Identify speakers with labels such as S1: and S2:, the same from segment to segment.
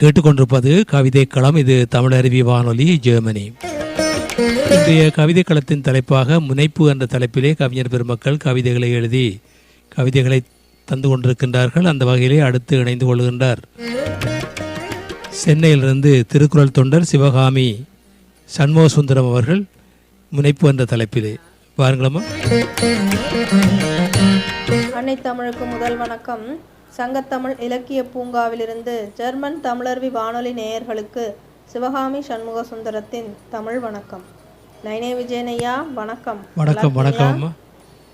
S1: கேட்டுக்கொண்டிருப்பது கவிதை களம் இது தமிழருவி வானொலி ஜெர்மனி. இன்றைய கவிதை களத்தின் தலைப்பாக முனைப்பு என்ற தலைப்பிலே கவிஞர் பெருமக்கள் கவிதைகளை எழுதி கவிதைகளை தந்து கொண்டிருக்கின்றார்கள். அந்த வகையிலே அடுத்து இணைந்து கொள்கின்றார். சென்னையிலிருந்து திருக்குறள் தொண்டர் சிவகாமி சண்முக சுந்தரம் அவர்கள் முனைப்பு என்ற தலைப்பிலே. பாருங்களம்மா
S2: அன்னை தமிழுக்கு முதல் வணக்கம். சங்கத்தமிழ் இலக்கிய பூங்காவிலிருந்து ஜெர்மன் தமிழர்வி வானொலி நேயர்களுக்கு சிவகாமி சண்முக சுந்தரத்தின் தமிழ் வணக்கம். நைனே விஜயனையா வணக்கம்.
S1: வணக்கம் வணக்கம் அம்மா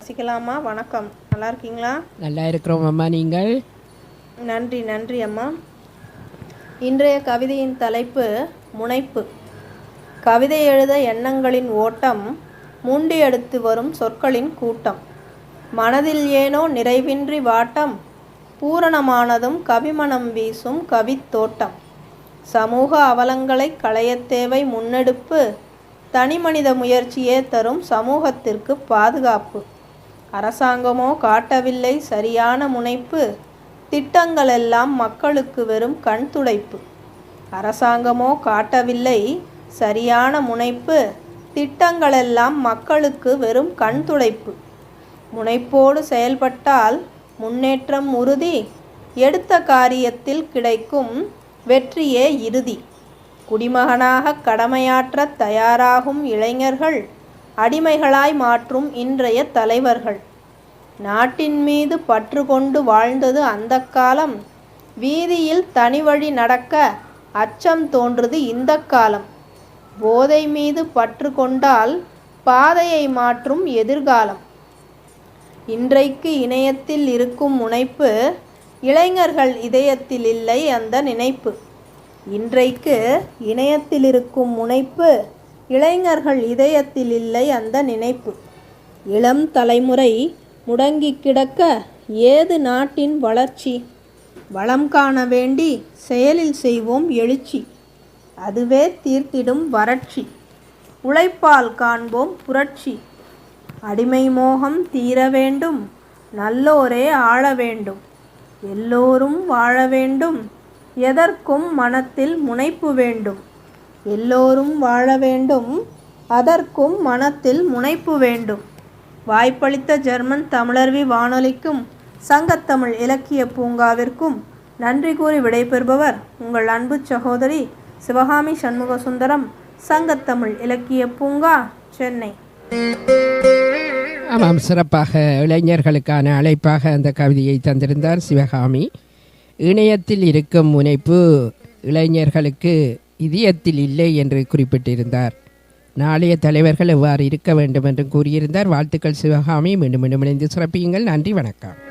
S2: ரசிக்கலாமா? வணக்கம். நல்லா இருக்கீங்களா?
S3: நல்லா இருக்கிறோம் அம்மா நீங்கள்?
S2: நன்றி நன்றி அம்மா. இன்றைய கவிதையின் தலைப்பு முனைப்பு. கவிதை எழுத எண்ணங்களின் ஓட்டம் மூண்டி எடுத்து வரும் சொற்களின் கூட்டம். மனதில் ஏனோ நிறைவின்றி வாட்டம் பூரணமானதும் கவிமணம் வீசும் கவித்தோட்டம் சமூக அவலங்களை களையத் தேவை முன்னெடுப்பு தனிமனித முயற்சியே தரும் சமூகத்திற்கு பாதுகாப்பு. அரசாங்கமோ காட்டவில்லை சரியான முனைப்பு திட்டங்களெல்லாம் மக்களுக்கு வெறும் கண் துடைப்பு. அரசாங்கமோ காட்டவில்லை சரியான முனைப்பு திட்டங்களெல்லாம் மக்களுக்கு வெறும் கண் துடைப்பு. முனைப்போடு செயல்பட்டால் முன்னேற்றம் உறுதி. எடுத்த காரியத்தில் கிடைக்கும் வெற்றியே இறுதி. குடிமகனாக கடமையாற்ற தயாராகும் இளைஞர்கள் அடிமைகளாய் மாற்றும் இன்றைய தலைவர்கள். நாட்டின் மீது பற்று கொண்டு வாழ்ந்தது அந்த காலம். வீதியில் தனி வழி நடக்க அச்சம் தோன்றுது இந்த காலம். போதை மீது பற்று கொண்டால் பாதையை மாற்றும் எதிர்காலம். இன்றைக்கு இணையத்தில் இருக்கும் முனைப்பு இளைஞர்கள் இதயத்தில் இல்லை அந்த நினைப்பு. இன்றைக்கு இணையத்தில் இருக்கும் முனைப்பு இளைஞர்கள் இதயத்தில் இல்லை அந்த நினைப்பு. இளம் தலைமுறை முடங்கி கிடக்க ஏது நாட்டின் வளர்ச்சி? வளம் காண வேண்டி செயலில் செய்வோம் எழுச்சி. அதுவே தீர்த்திடும் வறட்சி. உழைப்பால் காண்போம் புரட்சி. அடிமை மோகம் தீர வேண்டும் நல்லோரே ஆள வேண்டும் எல்லோரும் வாழ வேண்டும் எதற்கும் மனத்தில் முனைப்பு வேண்டும். எல்லோரும் வாழ வேண்டும் அதற்கும் மனத்தில் முனைப்பு வேண்டும். வாய்ப்பளித்த ஜெர்மன் தமிழர்வி வானொலிக்கும் சங்கத்தமிழ் இலக்கிய பூங்காவிற்கும் நன்றி கூறி விடைபெறுபவர் உங்கள் அன்பு சகோதரி சிவகாமி சண்முக சுந்தரம் சங்கத்தமிழ் இலக்கிய பூங்கா சென்னை.
S3: ஆமாம் சிறப்பாக இளைஞர்களுக்கான அழைப்பாக அந்த கவிதையை தந்திருந்தார் சிவகாமி. இணையத்தில் இருக்கும் முனைப்பு இளைஞர்களுக்கு இதயத்தில் இல்லை என்று குறிப்பிட்டிருந்தார். நாளைய தலைவர்கள் எவ்வாறு இருக்க வேண்டும் என்று கூறியிருந்தார். வாழ்த்துக்கள் சிவகாமி. மீண்டும் மீண்டும் இணைந்து சிறப்பியுங்கள். நன்றி வணக்கம்.